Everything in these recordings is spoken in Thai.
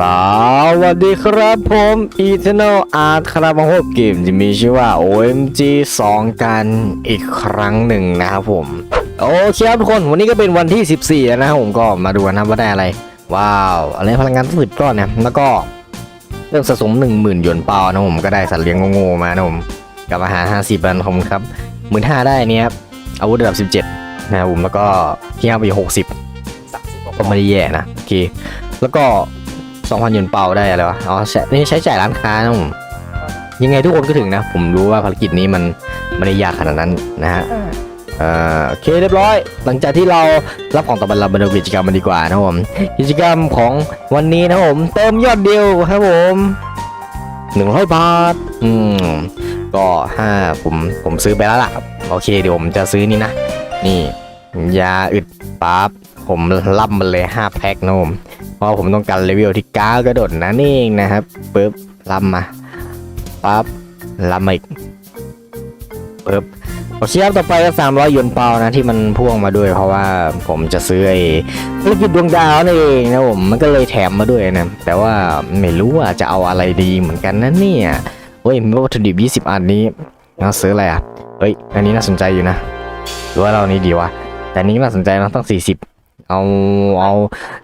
สวัสดีครับผม Eternal Art ครับมาพบเกมที่มีชื่อว่า OMG 2 กันอีกครั้งหนึ่งนะครับผม โอเคครับทุกคนวันนี้ก็เป็นวันที่ 14 นะครับผมก็มาดูกันนะว่าได้อะไร ว้าว อะไรพลังงานสิบก้อนนะแล้วก็เรื่องสะสม 10,000หยวนเปานะผมก็ได้สัตว์เลี้ยงโง่ๆมานะผมกับอาหาร 50บันผมครับหมื่นห้าได้อันนี้ครับอาวุธระดับ 17 นะครับผมแล้วก็ที่ห้าไป60ก็ไม่ได้แย่นะโอเคแล้วก็ 2,000หยวนเปาได้อะไรวะ อ๋อใช้นี่ใช้จ่ายร้านค้านะผมยังไงทุกคนก็ถึงนะ ผมรู้ว่าภารกิจนี้มันไม่ได้ยากขนาดนั้นนะฮะเอ่อโอเคเรียบร้อย หลังจากที่เรารับของต่อไปเรามาดูกิจกรรมมันดีกว่านะครับผม กิจกรรมของวันนี้นะครับผม เติมยอดเดียวครับผมหนึ่งร้อยบาท อืม ก็ห้าผมผมซื้อไปแล้วล่ะ โอเคเดี๋ยวผมจะซื้อนี่นะ นี่ ยาอึดปั๊บผมรับมันเลย5แพ็คนะผม เพราะผมต้องการเลเวลที่ก้ากระโดดนั่นเองนะครับปึ๊บรับมาปั๊บรับมาอีกปึ๊บโอเคครับต่อไปก็สามร้อยยนเปานะที่มันพ่วงมาด้วย เพราะว่าผมจะซื้อไอ้ธุรกิจดวงดาวนั่นเองนะผมมันก็เลยแถมมาด้วยนะแต่ว่าไม่รู้ว่าจะเอาอะไรดีเหมือนกันนะเนี่ยเฮ้ยมีวัตถุดิบ 20 อันนี้เราซื้ออะไรอะเฮ้ยอันนี้น่าสนใจอยู่นะหรือว่าเรานี้ดีวะแต่อันนี้น่าสนใจนะต้อง40 เอาเอา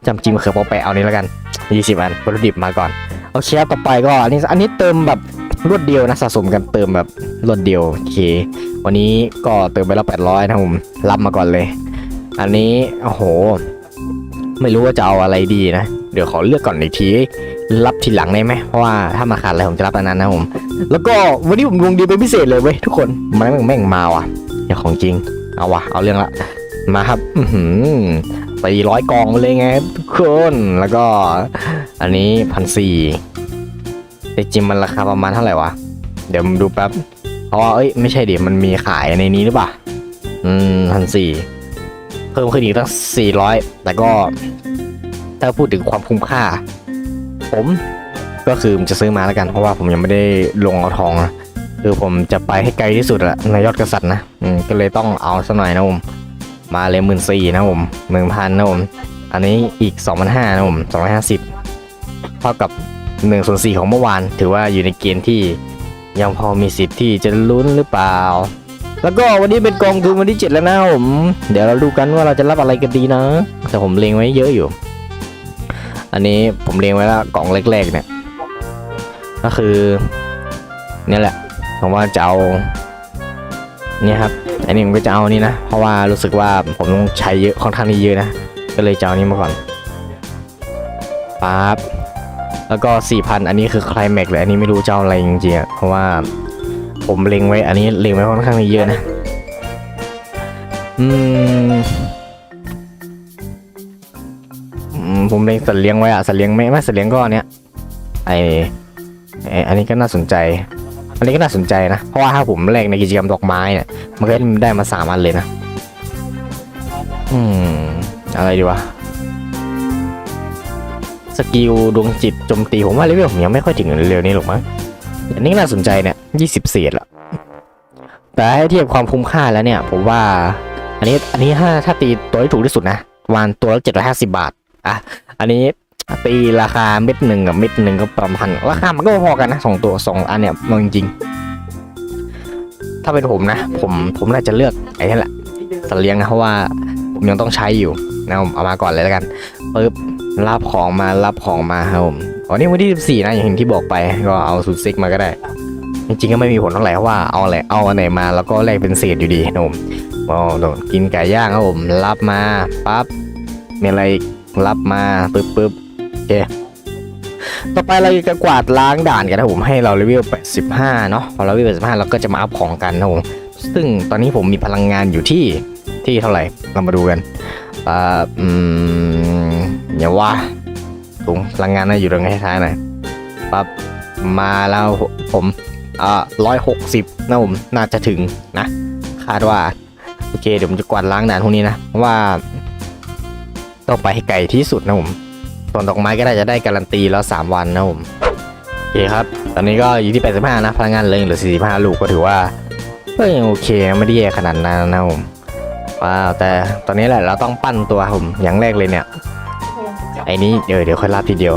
จำจิมเขือเปาแปะเอานี้แล้วกัน 20 อันวัตถุดิบมาก่อนโอเคครับต่อไปก็อันนี้อันนี้เติมแบบรวดเดียวนะสะสมกันเติมแบบรวดเดียวโอเค วันนี้ก็เติมไปแล้ว800นะผมรับมาก่อนเลย อันนี้โอ้โห ไม่รู้ว่าจะเอาอะไรดีนะ เดี๋ยวขอเลือกก่อนอีกทีรับทีหลังได้ไหมเพราะว่าถ้ามาขาดอะไรผมจะรับอันนั้นนะผมแล้วก็วันนี้ผมดวงดีเป็นพิเศษเลยเว้ยทุกคนแม่งแม่งมาว่ะอย่างของจริงเอาว่ะเอาเรื่องละมาครับ อือหือสี่องเลยไงทุกคน แล้วก็อันนี้พันสี่แต่จริงมันราคาประมาณเท่าไหร่วะ เดี๋ยวมดูแป๊บ เพราะว่าเอ้ยไม่ใช่ดิมันมีขายในนี้หรือเปล่า อืมพันสี่เพิ่มขึ้นอีกตั้งสี่ร้อยแต่ก็ ถ้าพูดถึงความคุ้มค่า ผมก็คือผมจะซื้อมาแล้วกันเพราะว่าผมยังไม่ได้ลงเอาทองนะคือผมจะไปให้ไกลที่สุดอะในยอดกษัตริย์นะ อืมก็เลยต้องเอาสักหน่อยนะผม มาเลยหมื่นสี่นะผมหนึ่งพันนะผม อันนี้อีกสองพันห้านะผมสองร้อยห้าสิบเท่ากับหนึ่งส่วนสี่ของเมื่อวาน ถือว่าอยู่ในเกณฑ์ที่ยังพอมีสิทธิ์ที่จะลุ้นหรือเปล่า แล้วก็วันนี้เป็นกองทุนวันที่เจ็ดแล้วนะผม เดี๋ยวเราดูกันว่าเราจะรับอะไรกันดีนะ แต่ผมเลงไว้เยอะอยู่ อันนี้ผมเลงไว้แล้วกล่องแรกๆเนี่ย ก็คือ เนี่ยแหละผมว่าจะเอา เนี่ยครับ อันนี้ผมก็จะเอานี่นะ เพราะว่ารู้สึกว่าผมต้องใช้เยอะค่อนข้างที่เยอะนะ ก็เลยจะเอานี้มาก่อนปั๊บแล้วก็ 4,000 อันนี้คือคลแม็กเลย อันนี้ไม่รู้จะเอาอะไรจริงๆเพราะว่าผมเล็งไว้ อันนี้เล็งไว้ค่อนข้างที่เยอะนะ อืม ผมเล็งสัตว์เลี้ยงไว้อะสัตว์เลี้ยงไม่ไม่สัตว์เลี้ยงก็อันเนี้ยไอไอ้อันนี้ก็น่าสนใจ อันนี้ก็น่าสนใจนะ เพราะว่าถ้าผมแลกในกิจกรรมดอกไม้เนี่ยมันก็ได้มาสามอันเลยนะ อืม อะไรดีวะ สกิลดวงจิตโจมตีผมว่าเลเวลผมยังไม่ค่อยถึงเร็วนี้หรอกมั้งอันนี้ก็น่าสนใจเนี่ยยี่สิบเศษละแต่ให้เทียบความคุ้มค่าแล้วเนี่ย ผมว่า อันนี้อันนี้ถ้าถ้าตีตัวที่ถูกที่สุดนะประมาณตัวละเจ็ดร้อยห้าสิบาทอะอันนี้ ตีราคาเม็ดหนึ่งกับเม็ดหนึ่งก็ประมาณราคามันก็พอกันนะสองตัวสองอันเนี่ยมองจริง ถ้าเป็นผมนะ ผมผมน่าจะเลือกไอ้นี่แหละสัตว์เลี้ยงนะเพราะว่าผมยังต้องใช้อยู่นะผมเอามาก่อนเลยแล้วกันปึ๊บรับของมารับของมาครับผมอ๋อนี่วันที่14นะอย่างที่บอกไปก็เอาสุดซิกมาก็ได้ จริงๆก็ไม่มีผลเท่าไหร่เพราะว่าเอาอะไรเอาอันไหนมาแล้วก็แลกเป็นเศษอยู่ดีนะผมอ๋อโดนกินไก่ย่างครับผมรับมาปั๊บมีอะไรอีกรับมาปึ๊บปึ๊บ เค ต่อไปเราจะกวาดล้างด่านกันนะผมให้เราเลเวล 85 เนาะพอเราเลเวล 85 เราก็จะมาอัพของกันนะผมซึ่งตอนนี้ผมมีพลังงานอยู่ที่ที่เท่าไหร่ เรามาดูกันอ่าอืมอย่าว่าถุงพลังงานน่าอยู่ตรงท้ายๆหน่อยปั๊บมาแล้วผมอ่าร้อยหกสิบนะผมน่าจะถึงนะ คาดว่า โอเค เดี๋ยวผมจะกวาดล้างด่านพวกนี้นะเพราะว่าต้องไปให้ไกลที่สุดนะผม ส่วนดอกไม้ก็ได้จะได้การันตีแล้ว 3 วันนะผมโอเคครับ ตอนนี้ก็อยู่ที่ 85 นะ พลังงานเลยเหลือ 45 ลูกก็ถือว่าก็ยังโอเคไม่ได้แย่ขนาดนั้นนะผมว้าวแต่ตอนนี้แหละเราต้องปั้นตัวผมอย่างแรกเลยเนี่ยไอ้นี้เดี๋ยวเดี๋ยวค่อยรับทีเดียว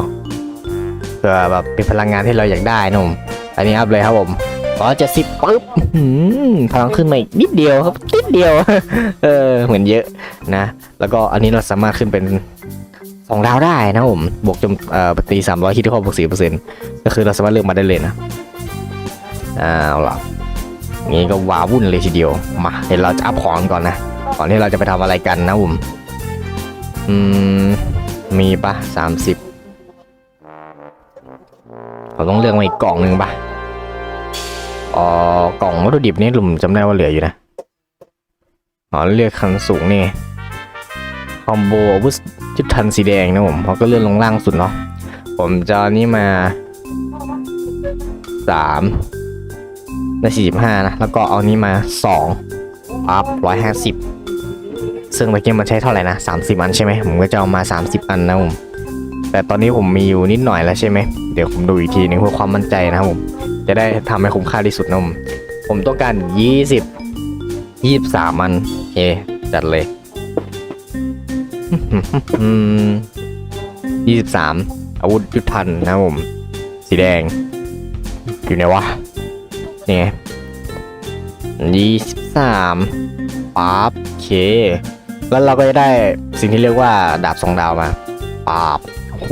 เผื่อแบบเป็นพลังงานที่เราอยากได้นะผมอันนี้อัพเลยครับผมร้อยเจ็ดสิบปุ๊บพลังขึ้นมาอีกนิดเดียวครับนิดเดียว เออเหมือนเยอะนะ แล้วก็อันนี้เราสามารถขึ้นเป็น สองดาวได้นะผมบวกจมเอ่อตีสามร้อยคิดที่ข้อบวกสี่เปอร์เซ็นต์ก็คือเราสามารถเลือกมาได้เลยนะเอาล่ะงี้ก็ว้าวุ่นเลยทีเดียวมาเดี๋ยวเราจะอัพของก่อนนะก่อนที่เราจะไปทำอะไรกันนะผมอืมมีปะสามสิบเราต้องเลือกมาอีกกล่องหนึ่งปะอ๋อกล่องวัตถุดิบนี่หลุมจำได้ว่าเหลืออยู่นะอ๋อเลือกคันสูงนี่ คอมโบอาวุธชุดทันสีแดงนะผมเขาก็เลื่อนลงล่างสุดเนาะผมจะเอนี้มาสามได้สี่สิบห้านะ แล้วก็เอานี้มาสองอัพร้อยห้าสิบซึ่งเมื่อกี้มันใช้เท่าไหร่นะสามสิบอันใช่ไหมผมก็จะเอามาสามสิบอันนะผมแต่ตอนนี้ผมมีอยู่นิดหน่อยแล้วใช่ไหมเดี๋ยวผมดูอีกทีหนึงเพื่อความมั่นใจนะผมจะได้ทำให้คุ้มค่าที่สุดนะผมผมต้องการยี่สิบยี่สิบสามอันโอเคจัดเลย ยี่สิบสามอาวุธยุทธันนะผม สีแดง อยู่ไหนวะนี่ยี่สิบสามปั๊บเคแล้วเราก็จะได้สิ่งที่เรียกว่าดาบสองดาวมาปั๊บโอ้โห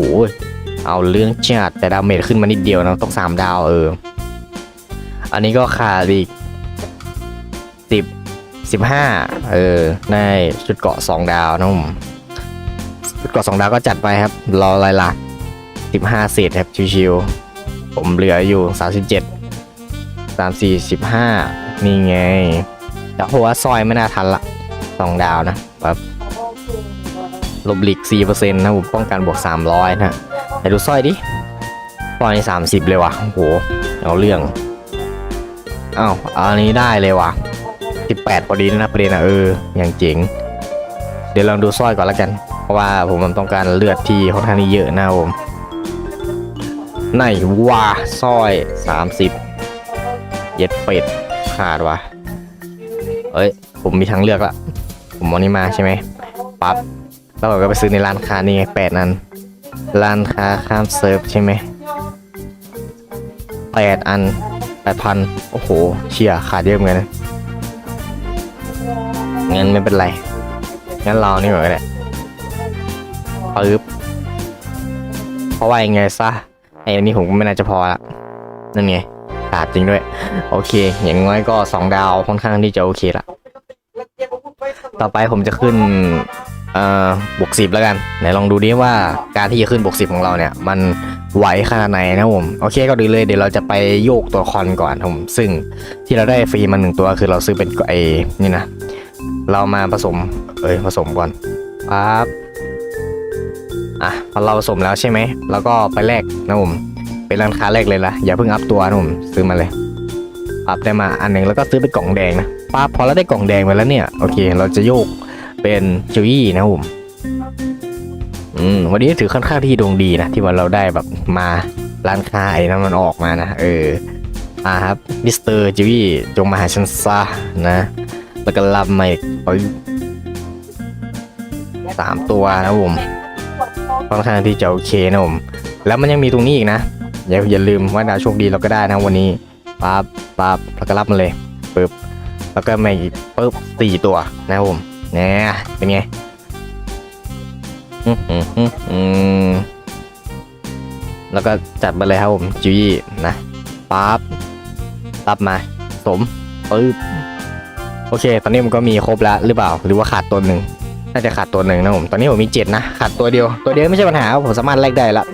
เอาเรื่องจัดแต่ดาเมจขึ้นมานิดเดียวนะต้องสามดาวเออ อันนี้ก็ขาดอีกสิบสิบห้าเออ ได้ชุดเกาะสองดาวนะผม ชุดเกาะสองดาวก็จัดไปครับ รออะไรล่ะสิบห้าเศษครับชิวๆผมเหลืออยู่สามสิบเจ็ดสามสี่สิบห้านี่ไงแต่หัวาซอยไม่น่าทันละสองดาวนะแบบลบหลีกสี่เปอร์เซ็นต์นะผมป้องกันบวกสามร้อยนะแต่ดูสร้อยดิสร้อยสามสิบเลยว่ะโอ้โหเอาเรื่องอ้าวอันนี้ได้เลยว่ะ18พอดีนะประเด็นนะเอออย่างเจ๋งเดี๋ยวลองดูสร้อยก่อนละกัน เพราะว่าผมต้องการเลือดที่ค่อนข้างเยอะนะผมไหนว่าสร้อย 30 เย็ดเป็ดขาดวะเอ้ย ผมมีทางเลือกละผมเอนี้มาใช่ไหมปั๊บแล้วผมก็ไปซื้อในร้านค้านี่ไงแปดนั้นร้านค้าข้ามเซิร์ฟใช่ไหมแปดอันแปดพันโอ้โหเชี่ยขาดเยอะเหมือนกันงั้นไม่เป็นไร งั้นเรานี่ก่อนก็ได้ ปึ๊บเพราะว่ายังไงซะไอ้นนี้ผมไม่น่าจะพอละนั่นไงขาดจริงด้วย โอเค อย่างน้อยก็สองดาวค่อนข้างที่จะโอเคละต่อไปผมจะขึ้นเอ่อบวกสิบแล้วกันไหนลองดูดิว่าการที่จะขึ้นบวกสิบของเราเนี่ย มันไหวขนาดไหนนะผมโอเคก็ดีเลยเดี๋ยวเราจะไปโยกตัวคอนก่อนผมซึ่งที่เราได้ฟรีมาหนึ่งตัวคือเราซื้อเป็นไอ้นี่นะ เรามาผสมเอ้ยผสมก่อนปั๊บ อะพอเราผสมแล้วใช่ไหมแล้วก็ไปแลกนะผมเป็นร้านค้าแรกเลยละอย่าเพิ่งอัพตัวนะผมซื้อมาเลยอัพได้มาอันหนึ่งแล้วก็ซื้อเป็นกล่องแดงนะปั๊บพอเราได้กล่องแดงไปแล้วเนี่ยโอเค เราจะโยกเป็นจิวี่นะผมอืมวันนี้ถือค่อนข้างที่ดวงดีนะที่ว่าเราได้แบบมาร้านค้าไอ้นั้นมันออกมานะเอออ่าครับมิสเตอร์จิวี่จงมาหาฉันซะนะแล้วก็รับมาอีกปึ้งสามตัวนะผม ค่อนข้างที่จะโอเคนะผม แล้วมันยังมีตรงนี้อีกนะ อย่าอย่าลืมว่าดาวโชคดีเราก็ได้นะวันนี้ปั๊บปั๊บแล้วก็รับมาเลยปึ๊บแล้วก็มาอีกปึ๊บสี่ตัวนะผมเนี่ยเป็นไงอืมอืมอืมแล้วก็จัดมาเลยครับผมจีนะปั๊บรับมา สมปึ๊บโอเค ตอนนี้มันก็มีครบแล้วหรือเปล่า หรือว่าขาดตัวหนึ่ง น่าจะขาดตัวหนึ่งนะผมตอนนี้ผมมีเจ็ดนะขาดตัวเดียวตัวเดียวไม่ใช่ปัญหาผมสามารถแลกได้ละ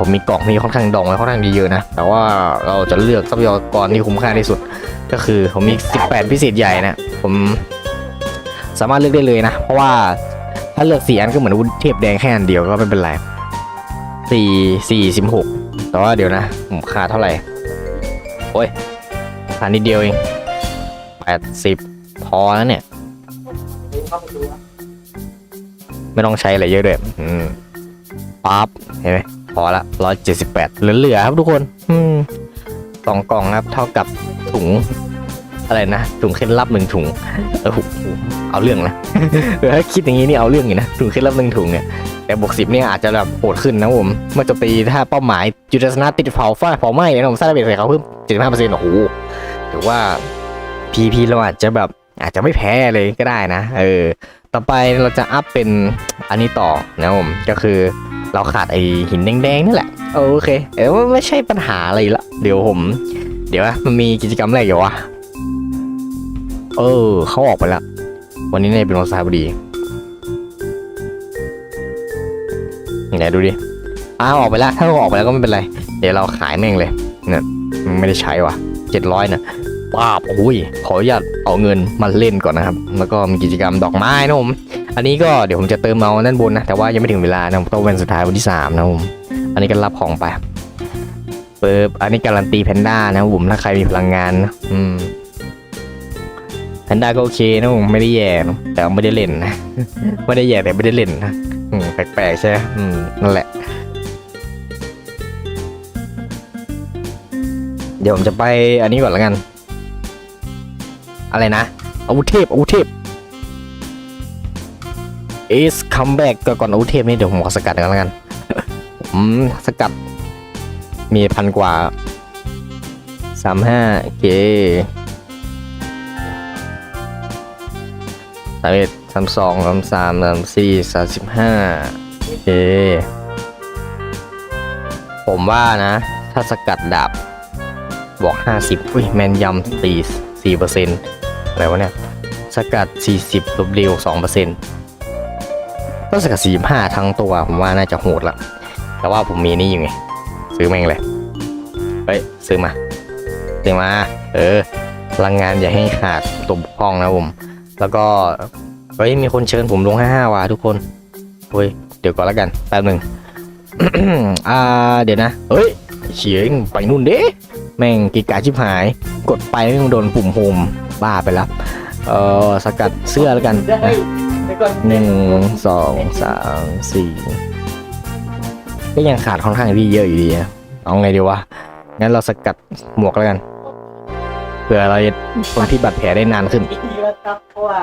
ผมมีกล่องมีค่อนข้างดองไว้ค่อนข้างดีเยอะนะแต่ว่าเราจะเลือกทรัพยากรที่คุ้มค่าที่สุด ก็คือผมมี 18 พิเศษใหญ่นะผมสามารถเลือกได้เลยนะ เพราะว่าถ้าเลือกสี่อันก็เหมือนวุธเทพแดงแค่อันเดียวก็ไม่เป็นไรสี่สี่สิบหกแต่ว่าเดี๋ยวนะผมขาดเท่าไหร่โอ้ยขาดนิดเดียวเองแปดสิบพอแล้วเนี่ย ไม่ต้องใช้อะไรเยอะด้วยอืมปั๊บเห็นไหมพอละร้อยเจ็ดสิบแปดเหลือๆครับทุกคน อืมสองกล่องครับ เท่ากับถุง อะไรนะถุงเคล็ดลับหนึ่งถุงเออโหเอาเรื่องนะเออถ้าคิดอย่างนี้นี่เอาเรื่องอยู่นะถุงเคล็ดลับหนึ่งถุงเนี่ยแต่บวกสิบเนี่ยอาจจะแบบโหดขึ้นนะผมเมื่อโจมตีถ้าเป้าหมายจุดชนะติดเผาฟ้าเผาไหม้นะผมสร้างระเบิดใส่เขาเพิ่มเจ็ดห้าเปอร์เซ็นต์โอ้โหถือว่าพีพีเราอาจจะแบบอาจจะไม่แพ้เลยก็ได้นะ เออ ต่อไปเราจะอัพเป็นอันนี้ต่อนะผมก็คือเราขาดไอหินแดงๆนี่แหละ โอเคเออไม่ใช่ปัญหาอะไรละ เดี๋ยวผม เดี๋ยวนะมันมีกิจกรรมอะไรอยู่วะเออเขาออกไปแล้ว วันนี้เนี่ยเป็นวันสายพอดีไหนดูดิอ้าวออกไปแล้วถ้าเราออกไปแล้วก็ไม่เป็นไร เดี๋ยวเราขายแม่งเลยเนี่ยมันไม่ได้ใช้ว่ะเจ็ดร้อยนะป้าบโอ้ยขออนุญาตเอาเงินมาเล่นก่อนนะครับ แล้วก็มีกิจกรรมดอกไม้นะผม อันนี้ก็เดี๋ยวผมจะเติมเอาด้านบนนะ แต่ว่ายังไม่ถึงเวลานะต้องเป็นสุดท้ายวันที่สามนะผม อันนี้ก็รับของไปเปิบอันนี้การันตีแพนด้านะผมถ้าใครมีพลังงานนะอืมแพนด้าก็โอเคนะผมไม่ได้แย่นะแต่ไม่ได้เล่นนะไม่ได้แย่แต่ไม่ได้เล่นนะอืมแปลกๆใช่ไหมอืมนั่นแหละเดี๋ยวผมจะไปอันนี้ก่อนล้วกัน อะไรนะอาวุธเทพอาวุธเทพเอสคัมแบ็กก่อนอาวุธเทพนี่เดี๋ยวผมขอสกัดกันแล้วกันผมสกัด มีพันกว่าสามห้าเคสามเอ็ดสามสองสามสามสามสี่สามสิบห้าเคผมว่านะ ถ้าสกัดดาบ บอกห้าสิบอุ้ย แมนยำสี่สี่เปอร์เซ็นต์ อะไรวะเนี่ยสกัดสี่สิบลบเร็วสองเปอร์เซ็นต์ก็สกัดสี่ห้าทั้งตัว ผมว่าน่าจะโหดละแต่ว่าผมมีนี่อยู่ไง ซื้อแม่งเลย เฮ้ย ซื้อมา ซื้อมา เออพลังงานอย่าให้ขาดตบพร่องนะผม แล้วก็ เฮ้ย มีคนเชิญผมลงห้าห้าว่ะทุกคนเฮ้ย เดี๋ยวก่อนแล้วกัน แป๊บหนึ่งอ่า เดี๋ยวนะ เฮ้ยเฉียงไปนู่นเด้ แม่งกิกาชิบหาย กดไปแม่งโดนปุ่มโฮมบ้าไปแล้วเออสกัดเสื้อแล้วกันนะหนึ่งสองสามสี่ก็ยังขาดค่อนข้างที่เยอะอยู่ดีอะเอาไงดีวะ งั้นเราสกัดหมวกแล้วกัน เผื่อเราจะทนพิษบาดแผลได้นานขึ้น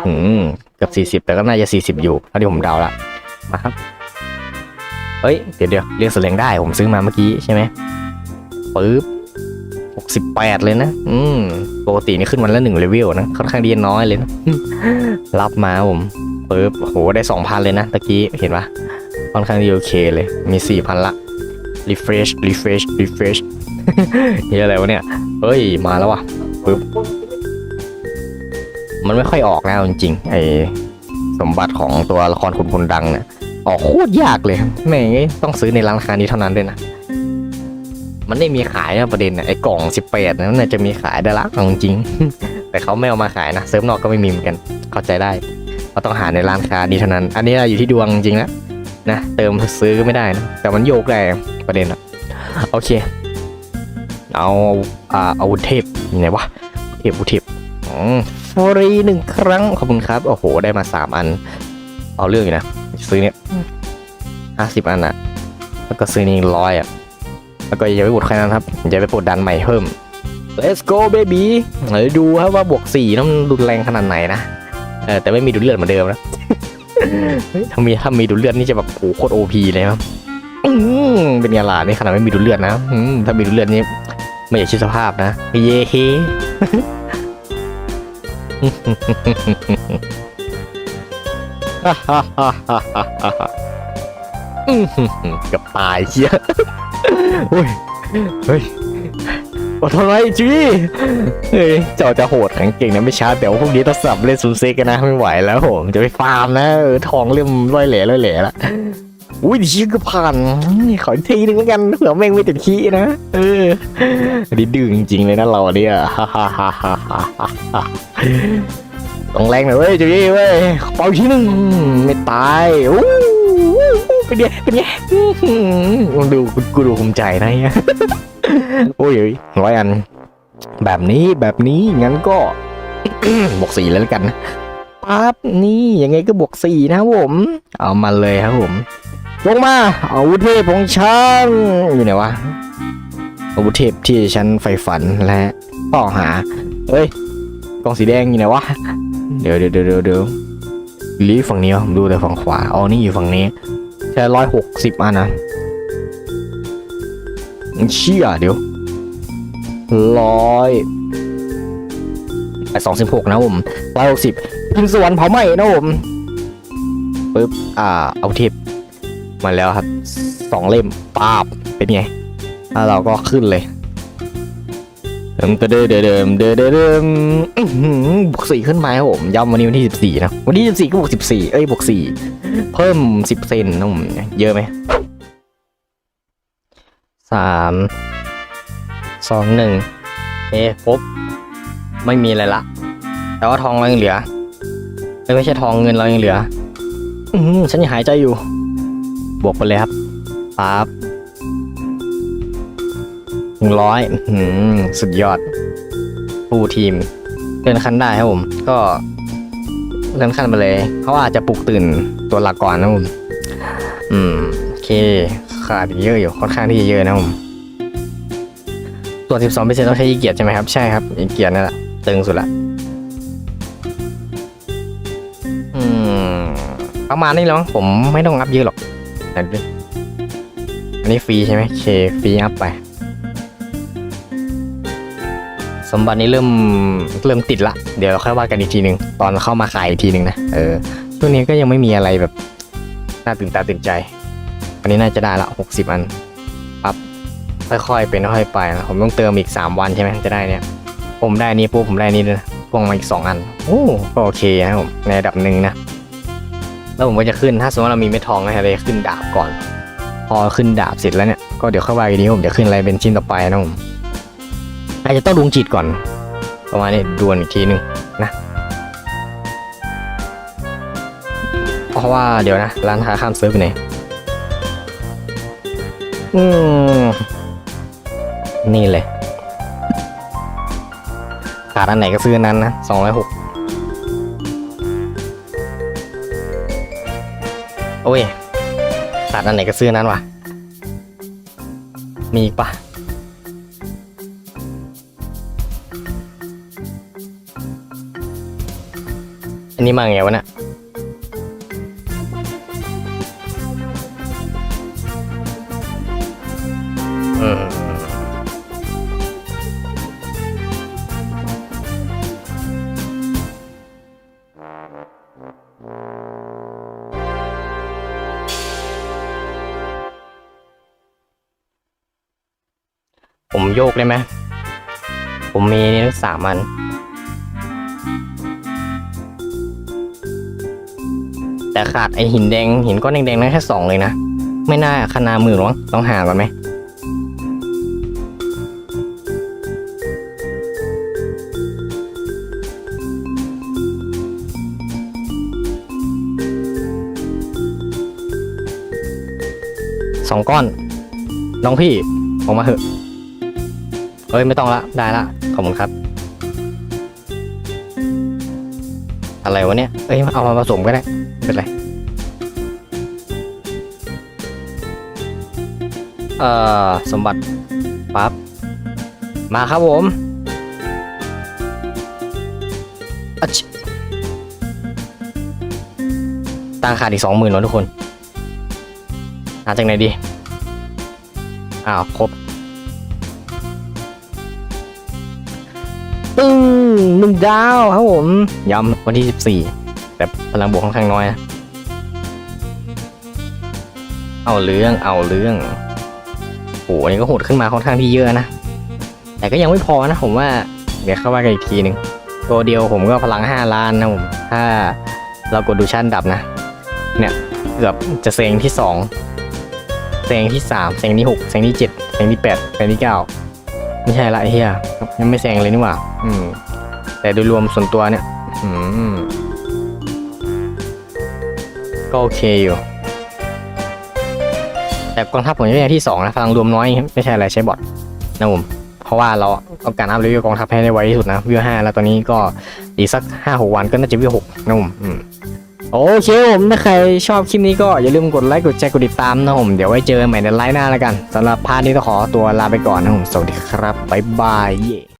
อืมเกือบสี่สิบ40แต่ก็น่าจะสี่สิบอยู่เท่าที่ผมเดาละ มาครับ เฮ้ย เดี๋ยวเดี๋ยวเรียกเสลงได้ผมซื้อมาเมื่อกี้ใช่ไหมปึ๊บ หกสิบแปดเลยนะ อืมปกตินี่ขึ้นวันละหนึ่งเลเวลนะ ค่อนข้างดีน้อยเลยนะ รับมาผมปึ๊บโหได้สองพันเลยนะตะกี้เห็นปะค่อนข้างดีโอเคเลย มีสี่พันละ refresh refresh refresh เฮียอะไรวะเนี่ย เฮ้ย มาแล้วว่ะปึ๊บ มันไม่ค่อยออกแล้วจริงๆไอสมบัติของตัวละครคุณพลดังเนี่ยออกโคตรยากเลย แม่งต้องซื้อในร้านค้านี้เท่านั้นด้วยนะ มันไม่มีขายนะประเด็นนะไอ้กล่องสิบแปดนั้นน่าจะมีขายได้ละเอาจริง แต่เขาไม่เอามาขายนะเซิร์ฟนอกก็ไม่มีเหมือนกัน เข้าใจได้เราต้องหาในร้านค้านี้เท่านั้น อันนี้อยู่ที่ดวงจริงนะนะเติมซื้อไม่ได้นะแต่มันโยกได้ประเด็นอะโอเค เอาอ่าอาเทพยู่ไหนวะเทพอุเทพฟรีหนึ่งครั้งขอบคุณครับ โอ้โห ได้มาสามอัน เอาเรื่องอยู่นะ ซื้อเนี่ยห้าสิบอันอะแล้วก็ซื้อนี่ร้อยอะ แล้วก็อย่าไปกดแค่นั้นครับอย่าไปกดดันใหม่เพิ่ม let's go baby เดี๋ยวดูครับว่าบวกสี่นั้นมันรุนแรงขนาดไหนนะเออแต่ไม่มีดูดเลือดเหมือนเดิมนะเฮ้ยถ้ามีถ้ามีดูดเลือดนี่จะแบบโอ้โหโคตรโอพีเลยครับอืมเป็นไงล่ะนี่ขนาดไม่มีดูดเลือดนะอืมถ้ามีดูดเลือดนี่ไม่อยากคิดสภาพนะเย้เฮอื้อหือเกับตายเชีย โอ้ย เฮ้ยอดทนไว้จีเฮ้ยเจ้าจะโหดแข็งเก่งนะไม่ช้าแต่ว่าพวกนี้ต้องสับเล่นซูเซ็กกันนะไม่ไหวแล้วผมจะไปฟาร์มนะเออทองเริ่มร้อยเหล่ร้อยเหล่ละอุ้ยดิชิก็ผ่านขออีกทีนึงแล้วกันเผื่อแม่งไม่ติดขี้นะเอออันนี้ดื้อจริงๆเลยนะเราเนี่ยฮ่าฮ่าฮ่าฮ่าฮ่าต้องแรงหน่อยเว้ยจีเว้ยเป่าอีกทีหนึงไม่ตายอู้ เป็นไงเป็นไงอื้อหือดูกูกูดูภูมิใจนะเนี่ยโอ้ยร้อยอัน แบบนี้แบบนี้งั้นก็บวกสี่แล้วกันนะปั๊บนี่ยังไงก็บวกสี่นะผม เอามาเลยครับผม ลงมาอาวุธเทพของฉันอยู่ไหนวะอาวุธเทพที่ฉันใฝ่ฝันและป้อหาเอ้ยกล่องสีแดงอยู่ไหนวะเดี๋ยวเดี๋ยวเดี๋ยวเดี๋ยวเดี๋ยวลีฝั่งนี้ผมดูแต่ฝั่งขวาอ๋อนี่อยู่ฝั่งนี้ ค่ร้อยหกสิบอันนะเชี่ยเดี๋ยวร้อยสองสิบหกนะผมร้อยหกสิบพินสวรรค์เผาไหม้นะผมปึ๊บอ่าเอาทิปมาแล้วครับสองเล่มปาบเป็นไงแล้วเราก็ขึ้นเลยเดิมเดิมเดิมเดิมเดิมเดิมบวกสี่ขึ้นมาครับผมย้ำวันนี้วันที่สิบสี่นะวันที่สิบสี่ก็บวกสิบสี่เอ้ยบวกสี่ เพิ่มสิบเซนนะผมเยอะไหมสามสองหนึ่งเอ๊ะปุ๊บไม่มีอะไรละ แต่ว่าทองเรายังเหลือ ไม่ใช่ทองเงินเรายังเหลือ อือหือฉันยังหายใจอยู่ บวกไปเลยครับปั๊บหนึ่งร้อยสุดยอดฟูลทีมเลื่อนขั้นได้ครับผม ก็เลื่อนขั้นไปเลย เขาอาจจะปลุกตื่น ตัวหลักก่อนนะผมอืมโอเคขาดอีกเยอะอยู่ค่อนข้างที่จะเยอะนะผมส่วน12เปอร์เซ็นต์ต้องใช้อีเกียรติใช่ไหมครับ ใช่ครับอีเกียรตินั่นแหละตึงสุดละอืมประมาณนี้แล้วผมไม่ต้องอัพเยอะหรอกแต่อันนี้ฟรีใช่ไหมโอเคฟรีอัพไป สมบัตินี้เริ่มเริ่มติดละ เดี๋ยวเราค่อยว่ากันอีกทีหนึ่งตอนเข้ามาขายอีกทีหนึ่งนะเออ ช่วงนี้ก็ยังไม่มีอะไรแบบน่าตื่นตาตื่นใจ อันนี้น่าจะได้ละหกสิบอันปั๊บค่อยๆเป็นค่อยไปนะผมต้องเติมอีกสามวันใช่ไหมจะได้เนี่ย ผมได้นี้ปุ๊บผมได้นี้ด้วยนะพวงมาอีกสองอันโอ้ก็โอเคนะผมในระดับหนึ่งนะแล้วผมก็จะขึ้นถ้าสมมติว่าเรามีเม็ดทองนะจะขึ้นดาบก่อน พอขึ้นดาบเสร็จแล้วเนี่ยก็เดี๋ยวค่อยว่ากันดีว่าผมจะขึ้นอะไรเป็นชิ้นต่อไปนะผมอาจจะต้องดวงจิตก่อน ประมาณนี้ดวนอีกทีหนึ่ง เพราะว่าเดี๋ยวนะ ร้านค้าข้ามเซิร์ฟไปไหน อืม นี่เลยขาดอันไหนก็ซื้อนั้นนะสองร้อยหกโอ้ยขาดอันไหนก็ซื้อนั้นว่ะ มีอีกปะอันนี้มาไงวะเนี่ย ได้ไหมผมมีนี่สามอันแต่ขาดไอหินแดงหินก้อนแดงๆนั้นแค่สองเลยนะ ไม่น่าขนามือหรอกต้องหาก่อนไหมสองก้อน น้องพี่ออกมาเถอะ เอ้ยไม่ต้องละได้ละขอบคุณครับ อะไรวะเนี่ยเอ้ยเอามาผสมก็ได้ไม่เป็นไรเอ่อสมบัติปั๊บมาครับผมอะชิตังขาดอีกสองหมื่นแล้วทุกคนหาจากไหนดี อ้าว ครบ งดาวครับผม ย้ำวันที่สิบสี่แต่พลังบวกค่อนข้างน้อยนะเอาเรื่องเอาเรื่องโหอันนี้ก็โหดขึ้นมาค่อนข้างที่เยอะนะ แต่ก็ยังไม่พอนะผมว่า เดี๋ยวเข้าว่ากันอีกทีหนึ่งตัวเดียวผมก็พลังห้าล้านนะผมถ้าเรากดดูชั่นดับนะ เนี่ยเกือบจะเซงที่สองเซงที่สามเซงที่หกเซงที่เจ็ดเซงที่แปดเซงที่เก้าไม่ใช่ละเฮียยังไม่แซงเลยนี่หว่า อืม แต่โดยรวมส่วนตัวเนี่ยก็โอเคอยู่ แต่กองทัพผมยังเป็นที่สองนะพลังรวมน้อยไม่ใช่อะไรใช้บอทนะผมเพราะว่าเราต้องการอัพเลเวลกองทัพให้ได้ไวที่สุดนะวิวห้าแล้วตอนนี้ก็อีกสักห้าหกวันก็น่าจะวิวหกนะผมโอเคผมถ้าใครชอบคลิปนี้ก็อย่าลืมกดไลค์กดแชร์กดติดตามนะผมเดี๋ยวไว้เจอกันใหม่ในไลฟ์หน้าแล้วกันสำหรับพาร์ทนี้ต้องขอตัวลาไปก่อนนะผมสวัสดีครับบ๊ายบายเย่